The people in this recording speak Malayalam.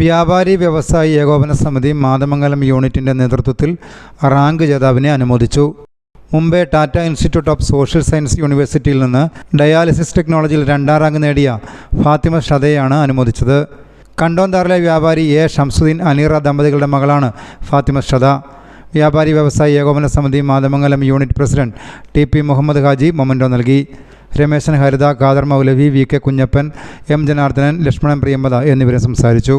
വ്യാപാരി വ്യവസായി ഏകോപന സമിതി മാതമംഗലം യൂണിറ്റിന്റെ നേതൃത്വത്തിൽ റാങ്ക് ജേതാവിനെ അനുമോദിച്ചു. Mumbai Tata institute of social science യൂണിവേഴ്സിറ്റിയിൽ നിന്ന് ഡയാലിസിസ് ടെക്നോളജിയിൽ രണ്ടാം റാങ്ക് നേടിയ ഫാത്തിമ ഷതയാണ് അനുമോദിച്ചത്. കണ്ടോന്താറിലെ വ്യാപാരി എ ഷംസുദ്ദീൻ അനീറ ദമ്പതികളുടെ മകളാണ് ഫാത്തിമ ഷത. വ്യാപാരി വ്യവസായി ഏകോപന സമിതി Mathamangalam unit president T P Muhammad Haji memento നൽകി. Rameshan Haritha Khader Moulavi V K Kunhappan M Janardhanan Lakshmanan Priyambatha എന്നിവരെ സംസാരിച്ചു.